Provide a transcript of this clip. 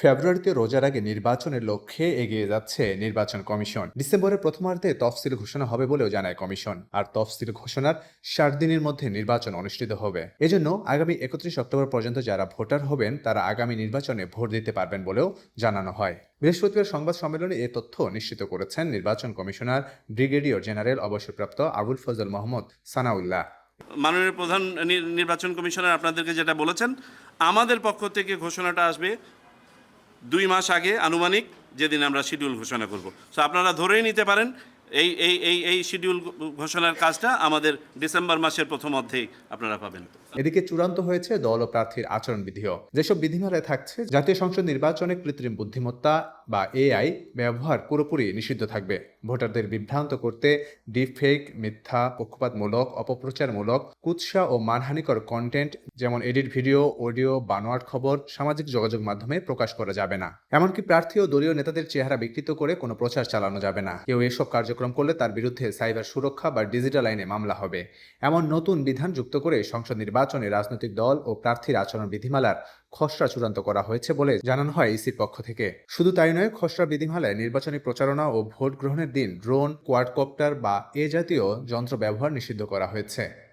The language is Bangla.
ফেব্রুয়ারিতে রোজার আগে নির্বাচনের লক্ষ্যে এগিয়ে যাচ্ছে নির্বাচন কমিশন। ডিসেম্বরের প্রথমার্ধে তফসিল ঘোষণা হবে বলেও জানায় কমিশন। আর তফসিল ঘোষণার ষাট দিনের মধ্যে নির্বাচন অনুষ্ঠিত হবে। এজন্য আগামী একত্রিশ অক্টোবর পর্যন্ত যারা ভোটার হবেন, তারা আগামী নির্বাচনে ভোট দিতে পারবেন বলেও জানানো হয়। বৃহস্পতিবার সংবাদ সম্মেলনে এ তথ্য নিশ্চিত করেছেন নির্বাচন কমিশনার ব্রিগেডিয়ার জেনারেল অবসরপ্রাপ্ত আবুল ফজল মোহাম্মদ সানাউল্লাহ। মাননীয় প্রধান নির্বাচন কমিশনার, আপনাদেরকে যেটা বলেছেন, আমাদের পক্ষ থেকে ঘোষণাটা আসবে দুই মাস আগে আনুমানিক যেদিন আমরা শিডিউল ঘোষণা করব। সো আপনারা ধরেই নিতে পারেন, এই এই এই এই শিডিউল ঘোষণার কাজটা আমাদের ডিসেম্বর মাসের প্রথম অর্ধেই আপনারা পাবেন। এদিকে চূড়ান্ত হয়েছে দল ও প্রার্থীর আচরণবিধিও। যেসব বিধিমালায় থাকছে, জাতীয় সংসদ নির্বাচনে কৃত্রিম বুদ্ধিমত্তা বা এআই ব্যবহার পুরোপুরি নিষিদ্ধ থাকবে। ভোটারদের বিভ্রান্ত করতে ডিপফেক, মিথ্যা, পক্ষপাতমূলক, অপপ্রচারমূলক, কুৎসা ও মানহানিকর কন্টেন্ট যেমন এডিট ভিডিও, অডিও, বানোয়াট খবর, সামাজিক যোগাযোগ মাধ্যমে প্রকাশ করা যাবে না। এমনকি প্রার্থী ও দলীয় নেতাদের চেহারা বিকৃত করে কোনো প্রচার চালানো যাবে না। কেউ এসব কার্যক্রম করলে তার বিরুদ্ধে সাইবার সুরক্ষা বা ডিজিটাল আইনে মামলা হবে। এমন নতুন বিধান যুক্ত করে সংসদ নির্বাচনে রাজনৈতিক দল ও প্রার্থীর আচরণ বিধিমালার খসড়া চূড়ান্ত করা হয়েছে বলে জানানো হয় ইসির পক্ষ থেকে। শুধু তাই নয়, খসড়া বিধিমালায় নির্বাচনী প্রচারণা ও ভোট গ্রহণের দিন ড্রোন, কোয়াডকপ্টার বা এ জাতীয় যন্ত্র ব্যবহার নিষিদ্ধ করা হয়েছে।